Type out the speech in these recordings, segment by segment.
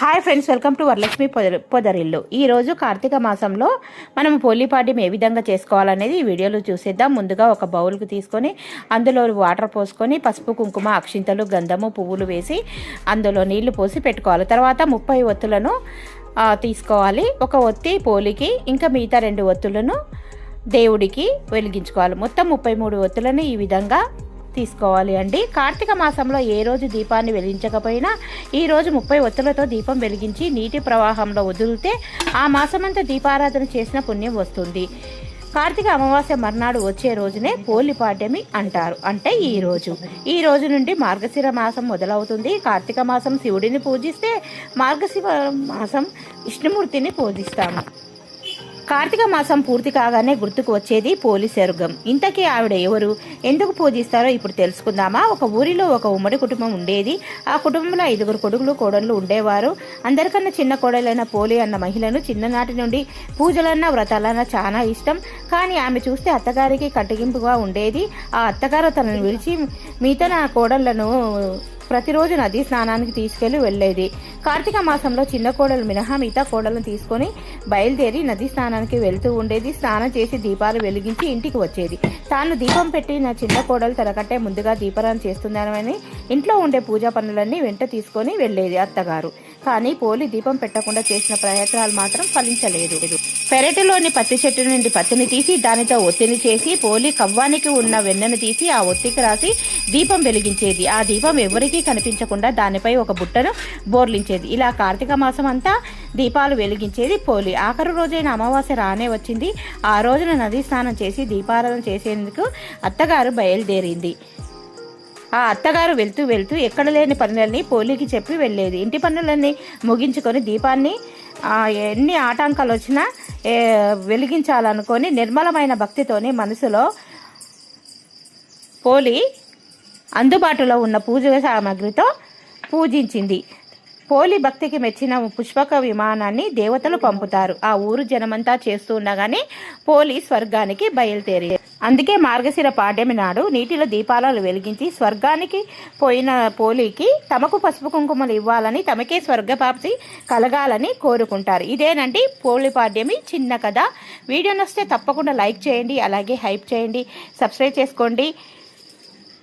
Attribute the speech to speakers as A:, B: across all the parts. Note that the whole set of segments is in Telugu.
A: Hi friends welcome to Varalakshmi పొద పొదరిల్లు. ఈరోజు కార్తీక మాసంలో మనం పోలీపాడ్యం ఏ విధంగా చేసుకోవాలనేది ఈ వీడియోలో చూసేద్దాం. ముందుగా ఒక బౌల్కి తీసుకొని అందులో వాటర్ పోసుకొని పసుపు కుంకుమ అక్షింతలు గంధము పువ్వులు వేసి అందులో నీళ్ళు పోసి పెట్టుకోవాలి. తర్వాత ముప్పై ఒత్తులను తీసుకోవాలి. ఒక ఒత్తి పోలికి ఇంకా మిగతా రెండు ఒత్తులను దేవుడికి వెలిగించుకోవాలి. మొత్తం ముప్పై మూడు ఒత్తులను ఈ విధంగా తీసుకోవాలి అండి. కార్తీక మాసంలో ఏ రోజు దీపాన్ని వెలిగించకపోయినా ఈరోజు ముప్పై ఒత్తులతో దీపం వెలిగించి నీటి ప్రవాహంలో వదిలితే ఆ మాసమంతా దీపారాధన చేసిన పుణ్యం వస్తుంది. కార్తీక అమావాస్య మర్నాడు వచ్చే రోజునే పోలిపాడ్యమి అంటారు. అంటే ఈ రోజు. ఈ రోజు నుండి మార్గశిర మాసం మొదలవుతుంది. కార్తీక మాసం శివుడిని పూజిస్తే మార్గశిర మాసం విష్ణుమూర్తిని పూజిస్తాము. కార్తీక మాసం పూర్తి కాగానే గుర్తుకు వచ్చేది పోలీసెరుగం ఇంతకీ ఆవిడ ఎవరు? ఎందుకు పూజిస్తారో ఇప్పుడు తెలుసుకుందామా? ఒక ఊరిలో ఒక ఉమ్మడి కుటుంబం ఉండేది. ఆ కుటుంబంలో ఐదుగురు కొడుకులు కోడళ్ళు ఉండేవారు. అందరికన్నా చిన్న కోడలైన పోలి అన్న మహిళను చిన్ననాటి నుండి పూజలన్న వ్రతాలన్న చాలా ఇష్టం. కానీ ఆమె చూస్తే అత్తగారికి కట్టగింపుగా ఉండేది. ఆ అత్తగారు తనను విడిచి మిగతా నా కోడళ్ళను ప్రతిరోజు నదీ స్నానానికి తీసుకెళ్ళి వెళ్ళేది. కార్తీక మాసంలో చిన్న కోడలు మినహా మిగతా కోడలను తీసుకొని బయలుదేరి నది స్నానానికి వెళ్తూ ఉండేది. స్నానం చేసి దీపాలు వెలిగించి ఇంటికి వచ్చేది. తాను దీపం పెట్టి నా చిన్న కోడలు తనకంటే ముందుగా దీపారాన్ని చేస్తున్నానని ఇంట్లో ఉండే పూజా పనులన్నీ వెంట తీసుకొని వెళ్ళేది అత్తగారు. కానీ పోలి దీపం పెట్టకుండా చేసిన ప్రయత్నాలు మాత్రం ఫలించలేదు. పెరటిలోని పత్తి చెట్టు నుండి పత్తిని తీసి దానితో ఒత్తిడి చేసి పోలి కవ్వానికి ఉన్న వెన్నను తీసి ఆ ఒత్తికి రాసి దీపం వెలిగించేది. ఆ దీపం ఎవరికీ కనిపించకుండా దానిపై ఒక బుట్టను బోర్లించేది. ఇలా కార్తీక మాసం అంతా దీపాలు వెలిగించేది పోలి. ఆఖరు రోజైన అమావాస్య రానే వచ్చింది. ఆ రోజున నదీ స్నానం చేసి దీపారాధన చేసేందుకు అత్తగారు బయలుదేరింది. ఆ అత్తగారు వెళ్తూ వెళ్తూ ఎక్కడ లేని పనులన్నీ పోలికి చెప్పి వెళ్ళేది. ఇంటి పనులన్నీ ముగించుకొని దీపాన్ని ఎన్ని ఆటంకాలు వచ్చినా వెలిగించాలనుకొని నిర్మలమైన భక్తితోని మనసులో పోలి అందుబాటులో ఉన్న పూజ సామాగ్రితో పూజించింది. పోలి భక్తికి మెచ్చిన పుష్పక విమానాన్ని దేవతలు పంపుతారు. ఆ ఊరు జనమంతా చేస్తూ ఉండగానే పోలి స్వర్గానికి బయలుదేరి అందుకే మార్గశిర పాడ్యమి నాడు నీటిలో దీపాలను వెలిగించి స్వర్గానికి పోయిన పోలికి తమకు పసుపు కుంకుమలు ఇవ్వాలని తమకే స్వర్గప్రాప్తి కలగాలని కోరుకుంటారు. ఇదేనండి పోలి పాడ్యమి చిన్న కథ. వీడియో నచ్చితే తప్పకుండా లైక్ చేయండి అలాగే హైప్ చేయండి సబ్స్క్రైబ్ చేసుకోండి.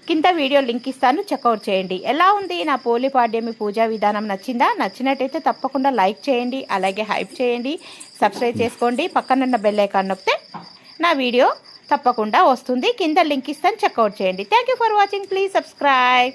A: కింద వీడియో లింక్ ఇస్తాను చెక్అవుట్ చేయండి. ఎలా ఉంది నా పోలి పాడ్యమి పూజా విధానం? నచ్చిందా? నచ్చినట్టయితే తప్పకుండా లైక్ చేయండి అలాగే హైప్ చేయండి సబ్స్క్రైబ్ చేసుకోండి. పక్కనున్న బెల్ ఐకాన్ నొక్కితే నా వీడియో తప్పకుండా వస్తుంది. కింద లింక్ ఇస్తాను. చెక్అవుట్ చేయండి. Thank you for watching please subscribe